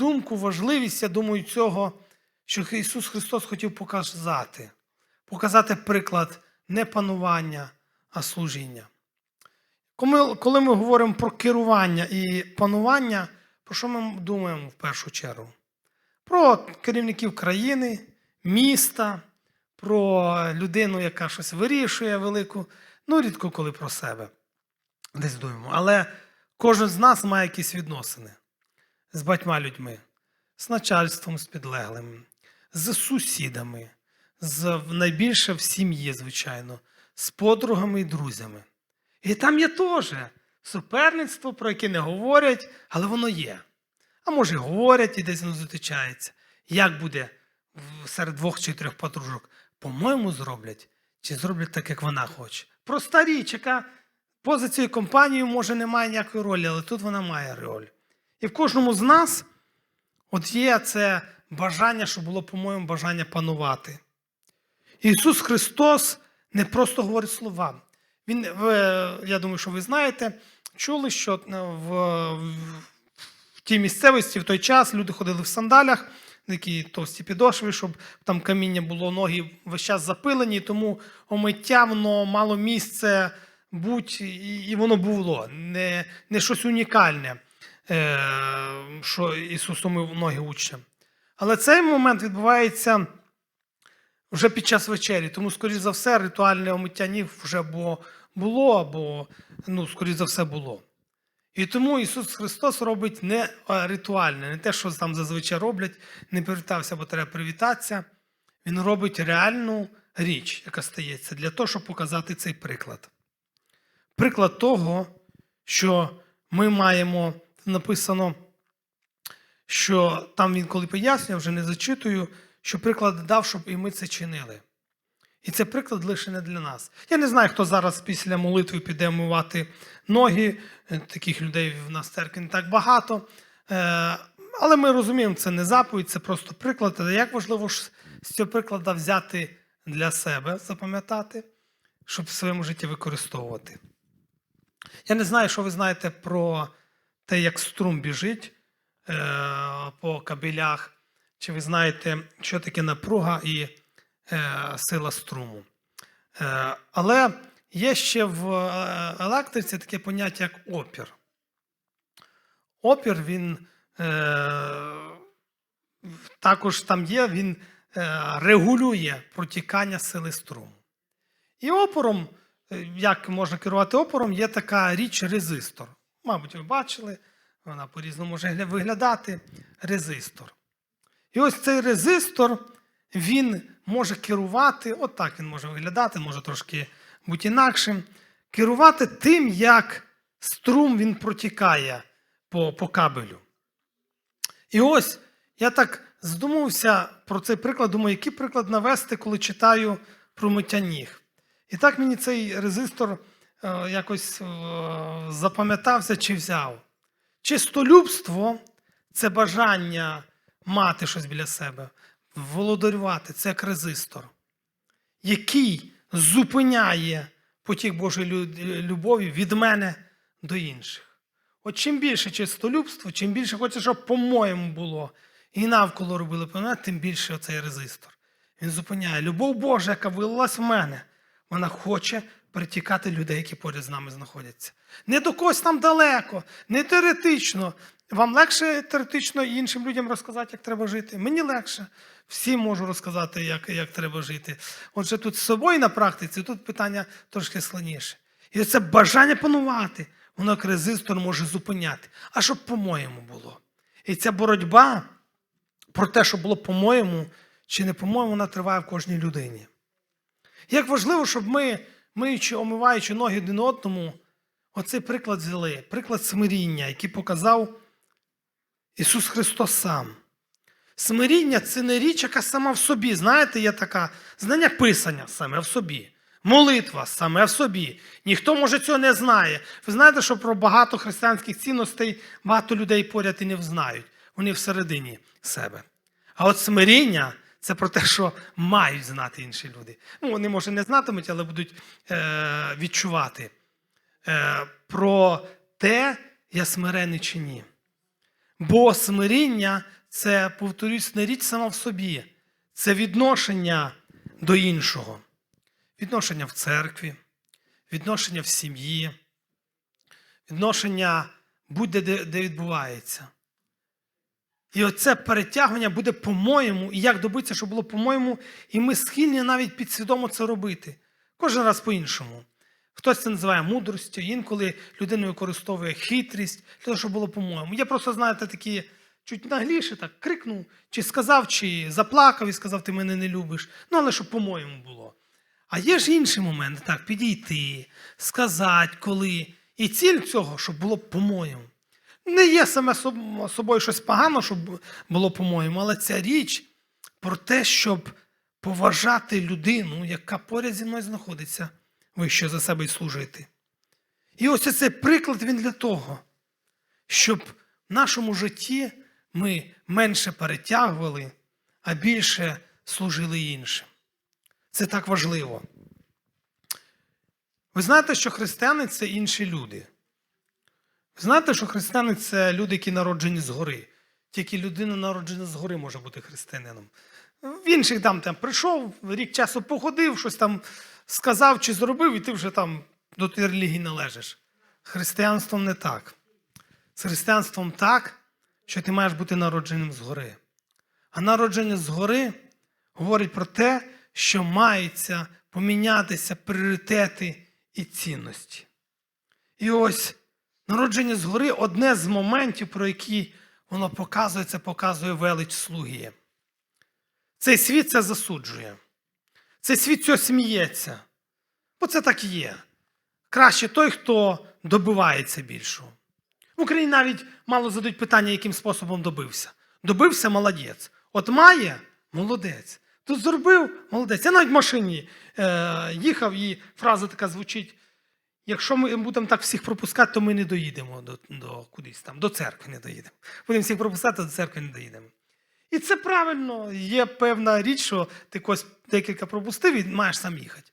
думку, важливість, я думаю, цього, що Ісус Христос хотів показати. Показати приклад не панування, а служіння. Коли, ми говоримо про керування і панування, про що ми думаємо в першу чергу? Про керівників країни, міста, про людину, яка щось вирішує велику, ну, рідко коли про себе десь думаємо. Але кожен з нас має якісь відносини з батьма людьми, з начальством, з підлеглими, з сусідами, з найбільше в сім'ї, звичайно, з подругами і друзями. І там є теж суперництво, про яке не говорять, але воно є. А може, говорять і десь воно зустрічається. Як буде серед двох чи трьох подружок? По-моєму, зроблять, чи зроблять так, як вона хоче. Проста річ, яка поза цією компанією, може, не має ніякої ролі, але тут вона має роль. І в кожному з нас от є це бажання, що було, по-моєму, бажання панувати. Ісус Христос не просто говорить слова. Він, ви, я думаю, що ви знаєте, чули, що е, в, в, тій місцевості в той час люди ходили в сандалях, такі товсті підошви, щоб там каміння було, ноги весь час запилені, тому омиття воно мало місце будь, і, воно було. Не, не щось унікальне, е, що Ісус омив ноги учням. Але цей момент відбувається вже під час вечері, тому, скоріш за все, ритуальне омиття ніг вже було, або, ну, скоріш за все, було. І тому Ісус Христос робить не е, ритуальне, не те, що там зазвичай роблять, не привітався, бо треба привітатися. Він робить реальну річ, яка стається, для того, щоб показати цей приклад. Приклад того, що ми маємо написано, що там він, коли пояснює, вже не зачитую, що приклад дав, щоб і ми це чинили. І це приклад лише не для нас. Я не знаю, хто зараз після молитви піде вмивати ноги. Е, Таких людей в нас церкві не так багато. Е, Але ми розуміємо, це не заповідь, це просто приклад. Але як важливо ж з цього прикладу взяти для себе, запам'ятати, щоб в своєму житті використовувати. Я не знаю, що ви знаєте про те, як струм біжить е, по кабелях, чи ви знаєте, що таке напруга і е, сила струму. Е, але є ще в е, електриці таке поняття, як опір. Опір він е, також там є, він е, регулює протікання сили струму. І опором, е, як можна керувати опором, є така річ резистор. Мабуть, ви бачили, вона по-різному може виглядати резистор. І ось цей резистор, він може керувати, от він може виглядати, може трошки бути інакшим, керувати тим, як струм він протікає по, по кабелю. І ось я так здумався про цей приклад, думаю, який приклад навести, коли читаю про миття ніг. І так мені цей резистор якось е, запам'ятався чи взяв. Чистолюбство це бажання мати щось біля себе, володарювати, це як резистор, який зупиняє потік Божої любові від мене до інших. От чим більше чистолюбство, чим більше хочеться, щоб по-моєму було, і навколо робили по мене, тим більше оцей резистор. Він зупиняє. Любов Божа, яка вилилась в мене, вона хоче притікати людей, які поряд з нами знаходяться. Не до когось там далеко, не теоретично. Вам легше теоретично іншим людям розказати, як треба жити. Мені легше. Всім можу розказати, як, як треба жити. Отже, тут з собою на практиці, тут питання трошки складніше. І це бажання панувати, воно як резистор може зупиняти. А щоб по-моєму було. І ця боротьба про те, що було по-моєму чи не по-моєму, вона триває в кожній людині. Як важливо, щоб ми, миючи, омиваючи ноги один одному, оцей приклад взяли, приклад смиріння, який показав Ісус Христос сам. Смиріння це не річ, яка сама в собі. Знаєте, є така знання писання саме в собі. Молитва саме в собі. Ніхто, може, цього не знає. Ви знаєте, що про багато християнських цінностей багато людей поряд і не знають. Вони всередині себе. А от смиріння це про те, що мають знати інші люди. Ну, вони, може, не знатимуть, але будуть е, відчувати е, про те, я смирений чи ні. Бо смиріння це, повторюсь, не річ сама в собі, це відношення до іншого, відношення в церкві, відношення в сім'ї, відношення будь-де де, відбувається. І оце перетягування буде по-моєму, і як добитися, щоб було по-моєму, і ми схильні навіть підсвідомо це робити. Кожен раз по-іншому. Хтось це називає мудростю, інколи людина використовує хитрість для того, щоб було по-моєму. Я просто, знаєте, такі чуть нагліше так крикнув, чи сказав, чи заплакав і сказав, ти мене не любиш. Ну, але щоб по-моєму було. А є ж інший момент, так, підійти, сказати, коли. І ціль цього, щоб було по-моєму. Не є саме собою щось погано, щоб було по-моєму, але ця річ про те, щоб поважати людину, яка поряд зі мною знаходиться, вище за себе й служити. І ось цей приклад він для того, щоб в нашому житті ми менше перетягували, а більше служили іншим. Це так важливо. Ви знаєте, що християни це інші люди. Знаєте, що християни це люди, які народжені згори. Тільки людина народжена згори може бути християнином. В інших там, там прийшов, рік часу походив, щось там сказав чи зробив, і ти вже там до тієї релігії належиш. Християнством не так. З християнством так, що ти маєш бути народженим згори. А народження згори говорить про те, що маються помінятися пріоритети і цінності. І ось народження згори одне з моментів, про які воно показує, це показує велич слуги. Цей світ це засуджує. Цей світ цього сміється. Бо це так і є. Краще той, хто добивається більшого. В Україні навіть мало задають питання, яким способом добився. Добився молодець. От має молодець. Тут зробив молодець. Я навіть в машині е, їхав, і фраза така звучить: якщо ми будемо так всіх пропускати, то ми не доїдемо до, до кудись там, до церкви не доїдемо. Будемо всіх пропускати, до церкви не доїдемо. І це правильно, є певна річ, що ти когось декілька пропустив і маєш сам їхати.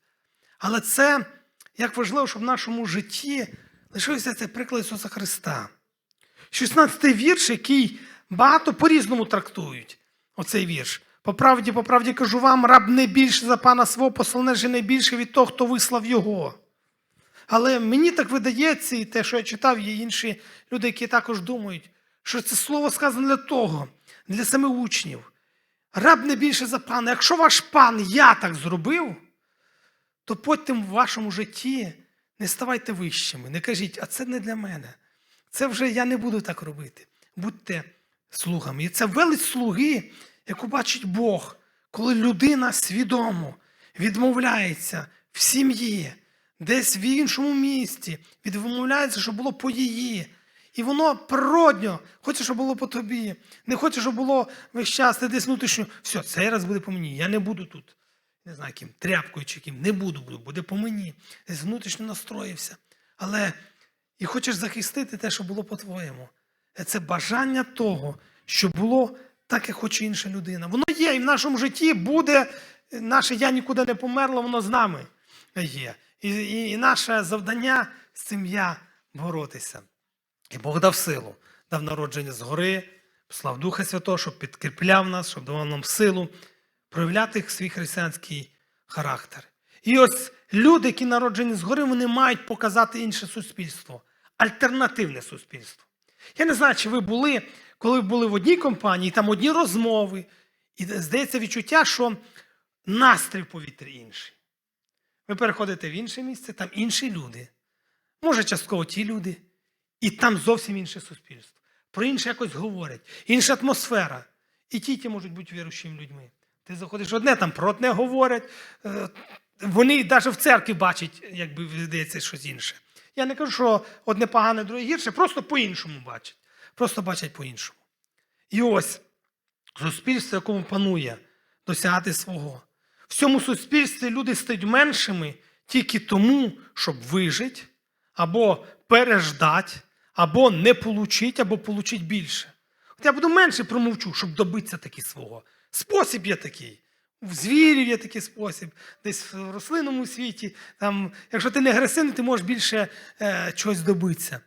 Але це як важливо, щоб в нашому житті лишився цей приклад Ісуса Христа. 16-й вірш, який багато по-різному трактують. Оцей вірш. По правді, по правді кажу вам, раб не більше за пана свого послане же не більше від того, хто вислав його. Але мені так видається, і те, що я читав, є інші люди, які також думають, що це слово сказано для того, для самих учнів. Раб не більше за пана. Якщо ваш пан я так зробив, то потім в вашому житті не ставайте вищими. Не кажіть, а це не для мене. Це вже я не буду так робити. Будьте слугами. І це велич слуги, яку бачить Бог, коли людина свідомо відмовляється в сім'ї, десь в іншому місті, відмовляється, щоб було по її. І воно природньо, хоче, щоб було по тобі. Не хоче, щоб було весь час ти десь внутрішньо. Все, цей раз буде по мені. Я не буду тут. Не знаю, ким, тряпкою чи ким. Не буду, буду, буде по мені. Десь внутрішньо настроївся. Але і хочеш захистити те, що було по-твоєму. Це бажання того, що було так, як хоче інша людина. Воно є, і в нашому житті буде, наше я нікуди не померло, воно з нами є. І, і, і наше завдання з цим я боротися. І Бог дав силу, дав народження згори, послав Духа Святого, щоб підкріпляв нас, щоб давав нам силу проявляти свій християнський характер. І ось люди, які народжені згори, вони мають показати інше суспільство, альтернативне суспільство. Я не знаю, чи ви були, коли були в одній компанії, там одні розмови, і здається відчуття, що настрій в повітрі інший. Ви переходите в інше місце, там інші люди. Може, частково ті люди, і там зовсім інше суспільство. Про інше якось говорять, інша атмосфера. І ті, ті можуть бути віруючими людьми. Ти заходиш одне, там про одне говорять. е, Вони навіть в церкві бачать, якби видається щось інше. Я не кажу, що одне погане, друге гірше, просто по-іншому бачать. Просто бачать по-іншому. І ось суспільство, якому панує досягати свого. В цьому суспільстві люди стають меншими тільки тому, щоб вижити, або переждати, або не получити, або получити більше. От я буду менше промовчу, щоб добитися таки свого. Спосіб є такий. В звірів є такий спосіб, десь в рослинному світі. Там, якщо ти не агресивний, ти можеш більше е, чогось добитися.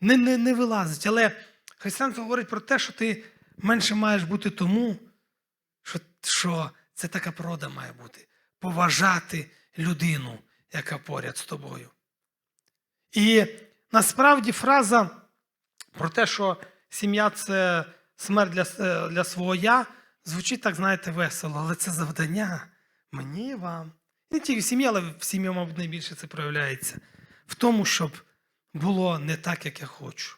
Не, не, не вилазить. Але Християнство говорить про те, що ти менше маєш бути тому, що, що це така порода має бути. Поважати людину, яка поряд з тобою. І насправді фраза про те, що сім'я це смерть для, для свого я, звучить так, знаєте, весело, але це завдання мені вам. Не тільки в сім'ї, але в сім'ї, мабуть, найбільше це проявляється. В тому, щоб було не так, як я хочу.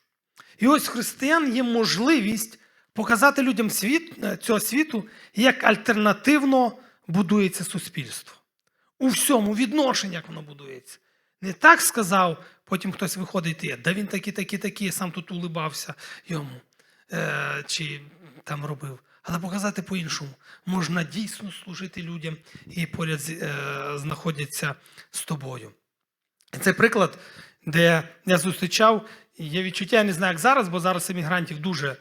І ось християн є можливість показати людям світ, е, цього світу, як альтернативно будується суспільство. У всьому відношенні, як воно будується. Не так сказав, потім хтось виходить, і, да він такий, такий, такий, сам тут улибався йому е, чи там робив. Але показати по-іншому. Можна дійсно служити людям і поряд е, знаходяться з тобою. Це приклад, де я зустрічав, є відчуття, я не знаю, як зараз, бо зараз емігрантів дуже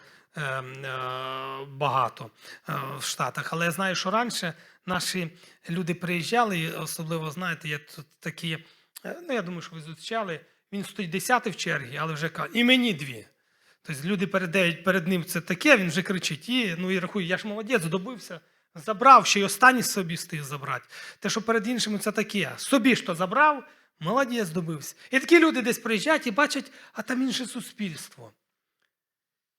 багато е, в Штатах. Але я знаю, що раніше наші люди приїжджали, і особливо, знаєте, є тут такі, е, ну я думаю, що ви зустрічали, він стоїть десятий в черзі, але вже каже, і мені дві. Тобто люди передають перед ним це таке, він вже кричить, і, ну і рахує, я ж молодець, добився, забрав, ще й останній собі встиг забрати. Те, що перед іншими це таке. Собі що забрав, молодець добився. І такі люди десь приїжджають і бачать, а там інше суспільство.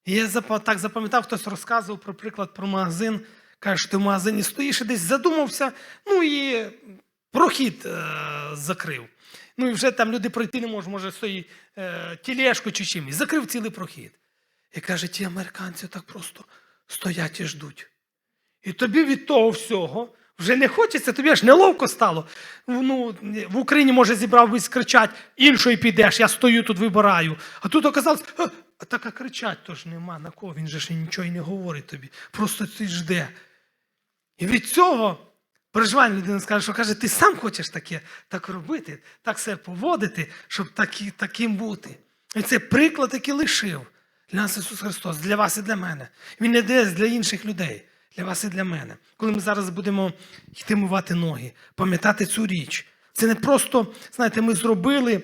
Я так запам'ятав, хтось розказував про приклад про магазин. Каже, ти в магазині стоїш і десь задумався, ну і прохід е, закрив. Ну і вже там люди пройти не можуть, може, свої е, тілешку чи чимось. Закрив цілий прохід. І каже, ті американці так просто стоять і ждуть. І тобі від того всього вже не хочеться, тобі аж неловко стало. Ну, в Україні, може, зібрав би кричать, іншої підеш, я стою тут вибираю. А тут оказалось, «А, так а кричать то ж нема на кого, він же ж нічого і не говорить тобі. Просто ти жде. І від цього переживання людина скаже, що каже, ти сам хочеш таке так робити, так себе поводити, щоб такі, таким бути. І це приклад, який лишив для нас Ісус Христос, для вас і для мене. Він не десь для інших людей, для вас і для мене. Коли ми зараз будемо йти мивати ноги, пам'ятати цю річ. Це не просто, знаєте, ми зробили,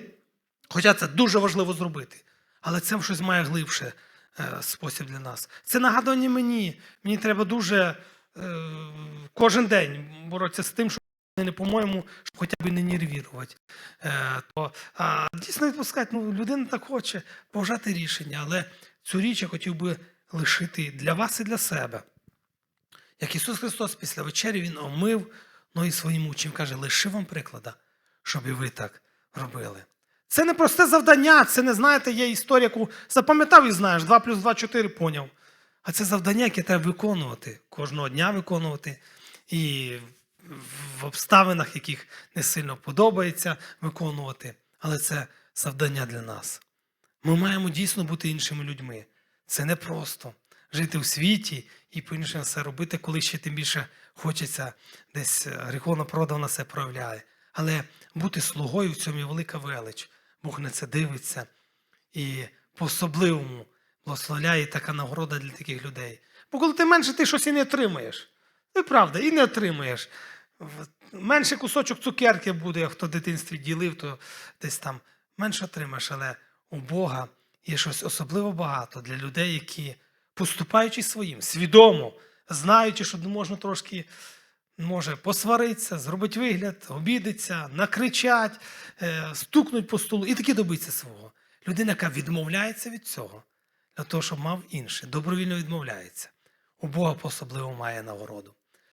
хоча це дуже важливо зробити, але це щось має глибше е, спосіб для нас. Це нагадування мені. Мені треба дуже е, кожен день боротися з тим, що не по-моєму, щоб хоча б не нервірувати. Е, то, а, дійсно відпускати, ну, людина так хоче поважати рішення, але цю річ я хотів би лишити для вас і для себе. Як Ісус Христос після вечері Він омив ноги своїм учням, каже, лиши вам приклада, щоб і ви так робили. Це не просте завдання, це не знаєте, є історія, яку запам'ятав і знаєш, 2 плюс 2 4 поняв. А це завдання, яке треба виконувати, кожного дня виконувати. І в обставинах, яких не сильно подобається виконувати. Але це завдання для нас. Ми маємо дійсно бути іншими людьми. Це не просто жити в світі і по-іншому все робити, коли ще тим більше хочеться десь е, гріховна природа на це проявляє. Але бути слугою в цьому є велика велич. Бог на це дивиться і по-особливому благословляє така нагорода для таких людей. Бо коли ти менше, ти щось і не отримаєш. Це правда, і не отримаєш. Менше кусочок цукерки буде, як хто в дитинстві ділив, то десь там менше отримаєш, але у Бога є щось особливо багато для людей, які, поступаючи своїм, свідомо, знаючи, що можна трошки може посваритися, зробити вигляд, обідеться, накричать, е, стукнуть по столу і таки добиться свого. Людина, яка відмовляється від цього, для того, щоб мав інше, добровільно відмовляється. У Бога по-особливо має нагороду.